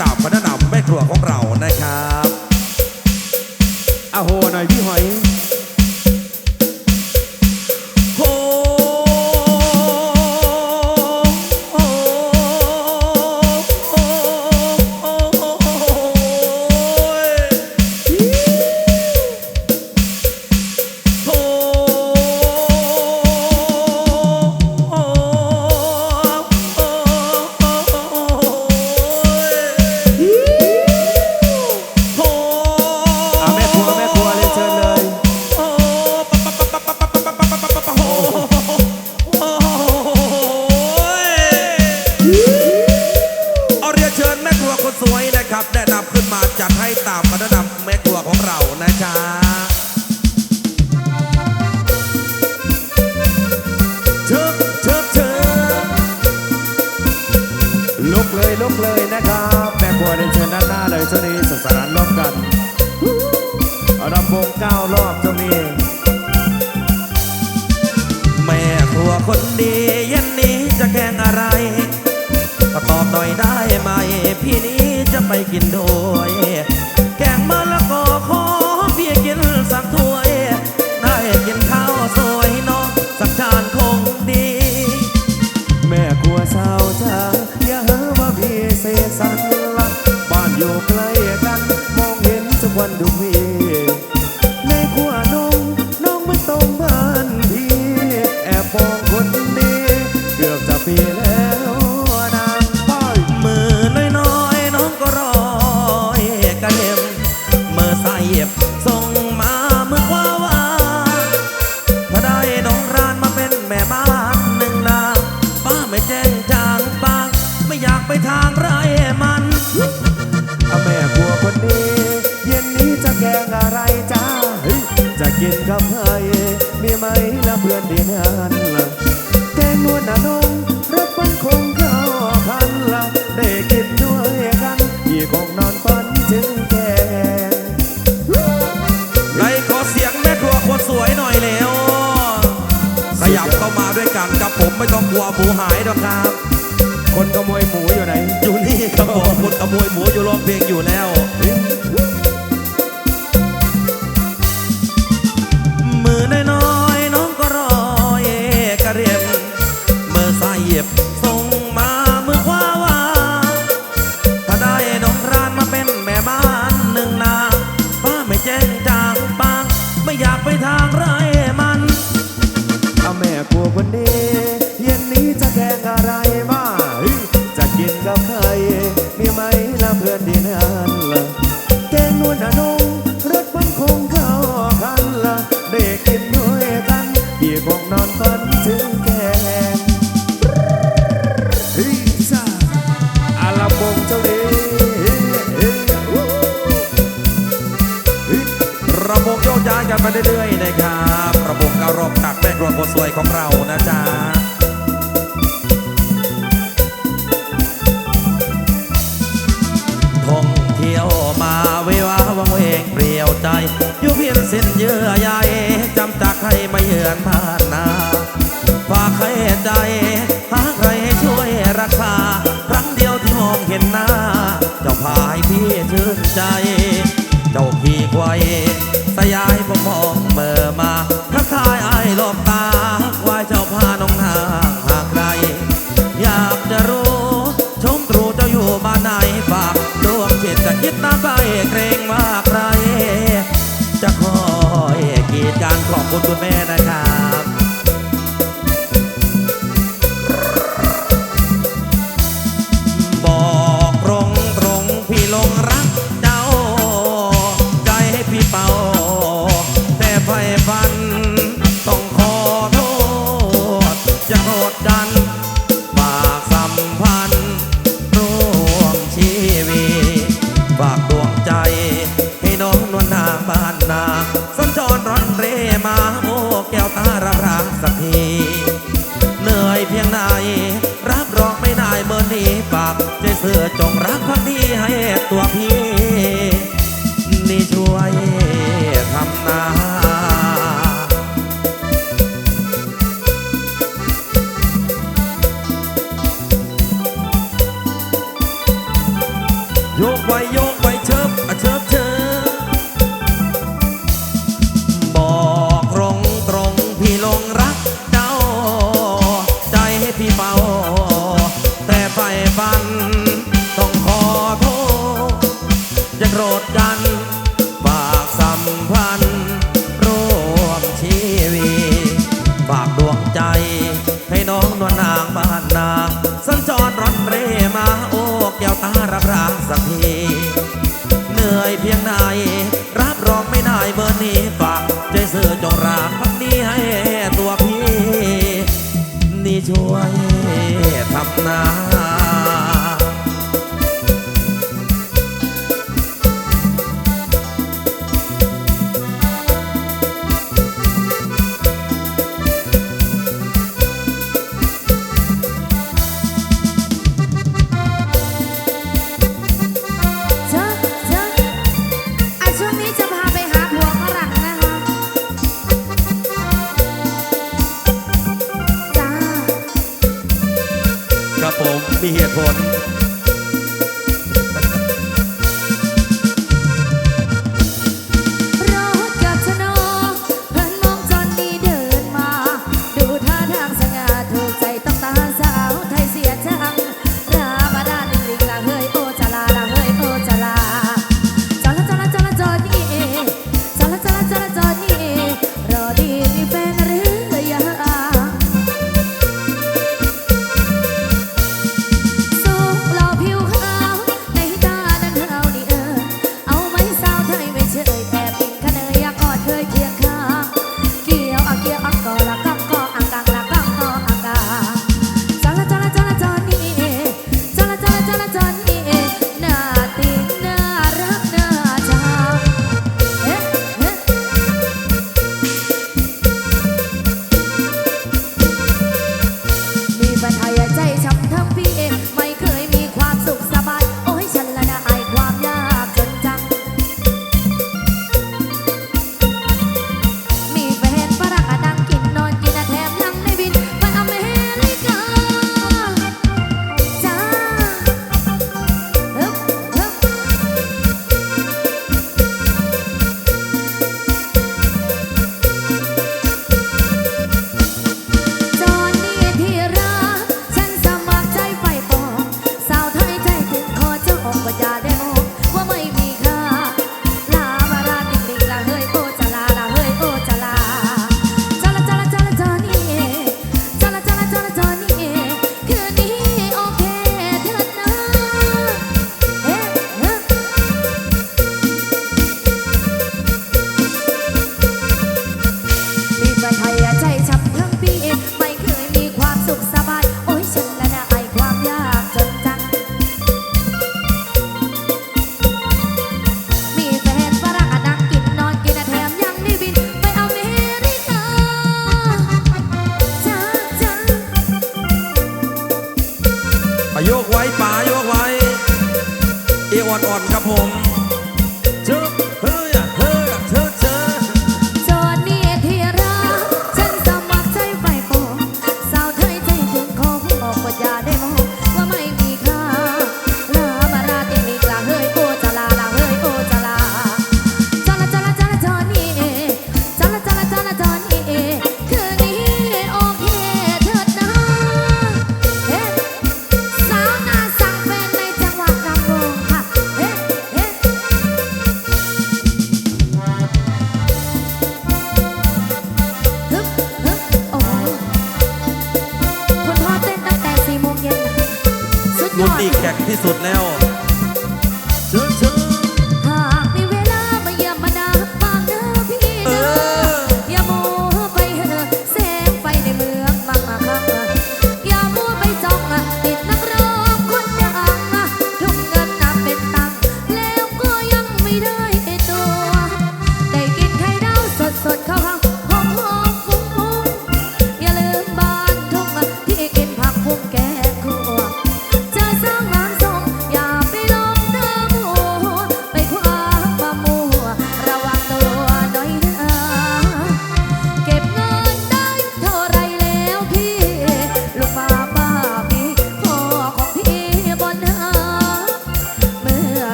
ตามคำแนะนำแม่ครัวของ ไปกินโด ไม่ต้องกลัวหมูหายหรอกครับ คนขโมยหมูอยู่ไหน อยู่นี่ครับผมคนขโมยหมูอยู่รองเพลงอยู่แล้ว รัวโคสวยของเรานะจ๊ะท่องเที่ยวมาวิวาวังเวงเปลี่ยวใจ อยู่เพียนสิ้นเยื่อใยจำจากใครไม่เยือนผ่านนาฝากใครใจหาใครช่วยราคาครั้งเดียวที่มองเห็นหน้า เจ้าพายพี่ชื่ใจ the man โยกไว้โยกไว้เชิบ ช่วยทำนา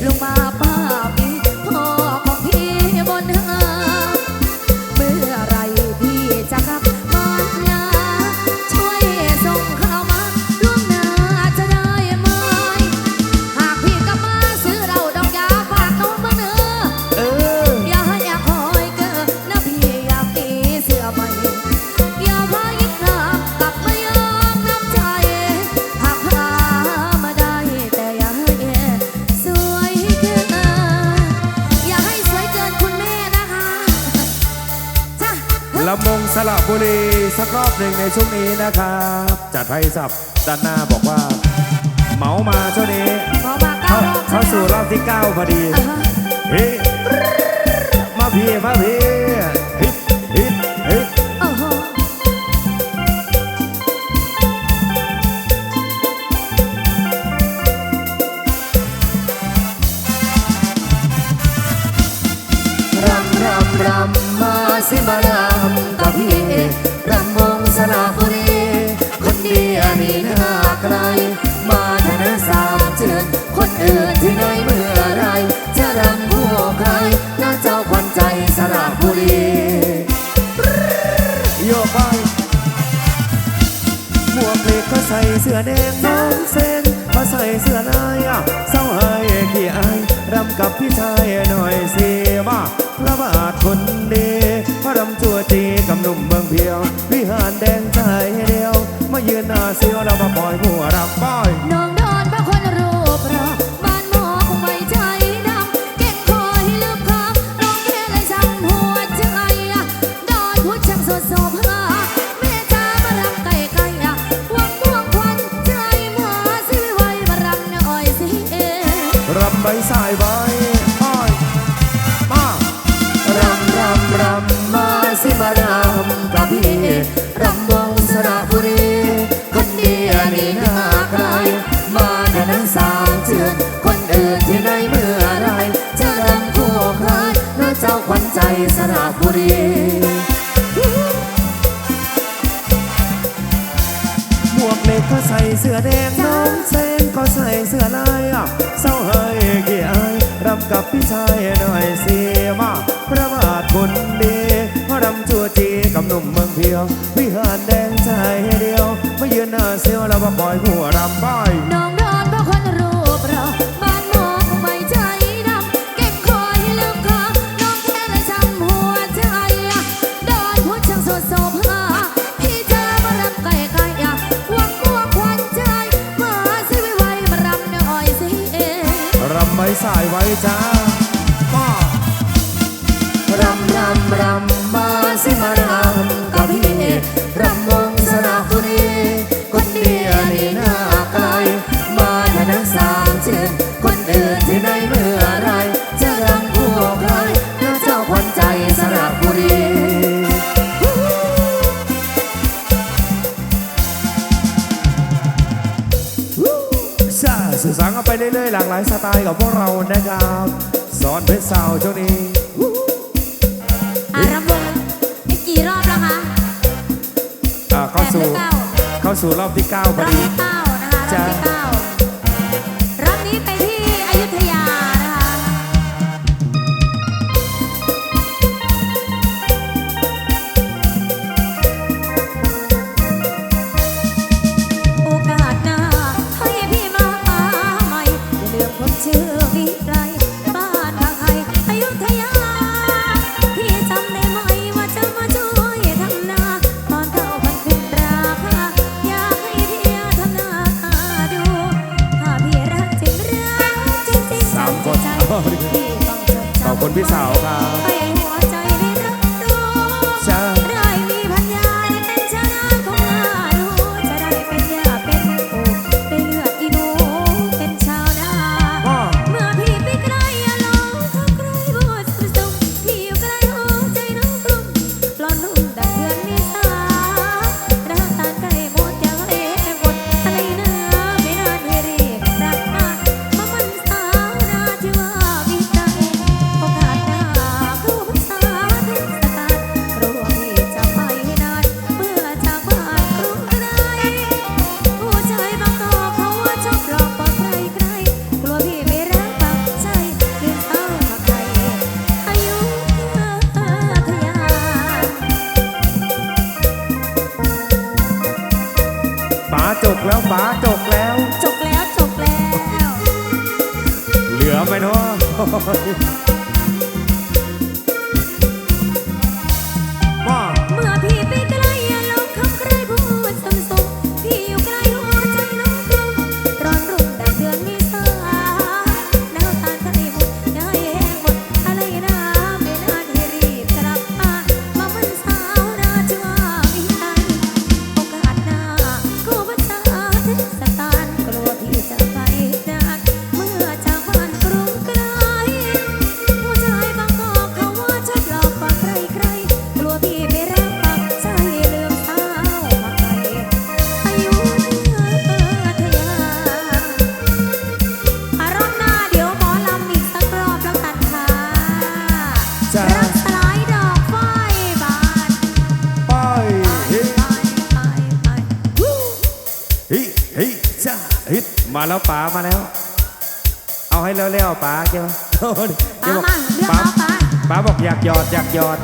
龙马。 ลำมงสระบุรีสักรอบหนึ่งในช่วงนี้นะครับ จัดให้สับด้านหน้าบอกว่า เหมามาช่วงนี้ หมอมาเก้าเข้ารอบเข้าสู่รอบที่ 9 พอดีอ่าฮะเฮ้มาพี่มาพี่ฮิตฮิตฮิตโอ้โหรำรำรำมาสิมารำ อันนี้าไกลมาธนสามเจือนคนอื่นที่ไหนเมื่อไร จะรำคู่ใครน่าเจ้าขวัญใจสระบุรีโยกไปหมวกเหล็กก็ใส่เสื้อแดงน้องเส้นก็ใส่เสื้อลายอะเศร้าหายขี้อายรำกับพี่ชายหน่อยสิมาพระบาทคนดีพระรำจัวจีกับหนุ่มเมืองเพียว น้าเสียวเรามาปล่อยหัวรับบ้า ใส่เสื้อแดงน้องเซนก็ใส่เสื้อลายอะเศร้าเฮยเกี่ยยรำกับพี่ชายหน่อยสิมาพระบาทคนดีพระรำจัวจีกับหนุ่มเมืองเพียว วิหารแดงใจเดียวมายืนหน้าเสียวแล้วมาปล่อยหัวรำป้อย จ้าป้ารำรำรำมาสิมารำกับพี่รำวงสระบุรีคนเดีอันนี้น่าไกลมาแต่นั้นสามเชือนคนอื่นที่ไหนเมื่อไรจะรำคู่ใครน่าเจ้าขวัญใจสระบุรีใช่สื่อสารกันไปเรื่อยๆหลากหลายสไตล์กับพวกเรานะครับ สอนเพชรสาวช่วงนี้อารำวงอีกกี่รอบแล้วคะอ่าเข้าสู่แปดหรือเก้าเข้าสู่รอบที่9พรออบดี น เฮ้ยจ้าฮิตมาแล้วป๋ามาแล้ว เอาให้เร็วๆป๋าเกี่ยวป๋ามาป๋าป๋าบอกอยากยอดอยากยอด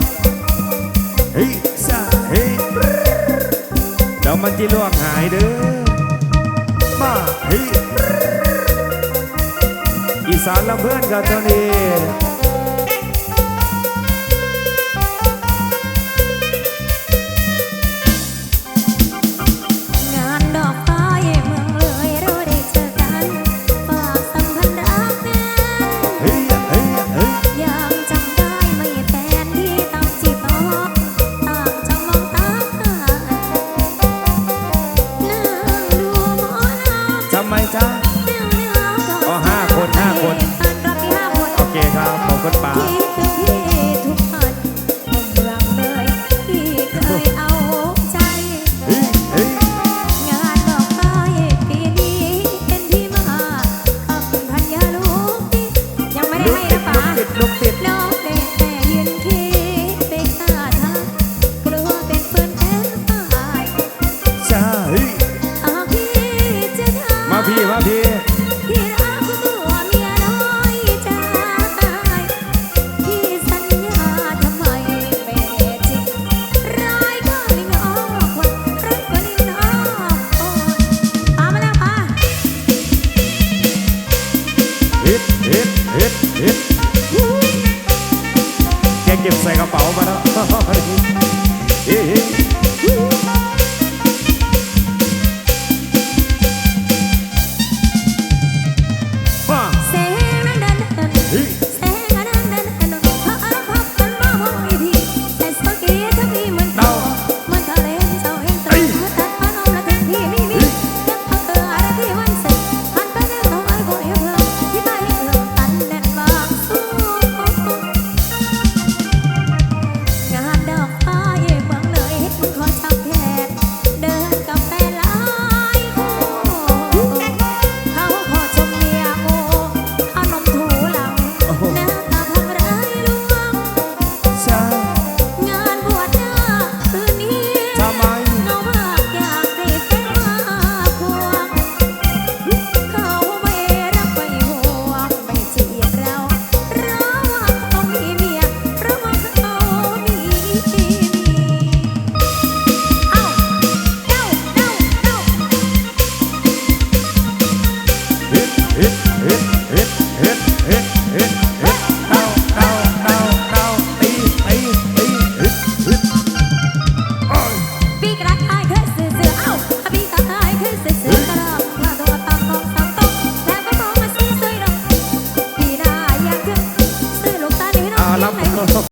เฮ้ยจ้าเฮ้ยเดี๋มันจะล่วงหายเด้อมาเฮ้ยอีสานลำเพื่อนกับเท่านี้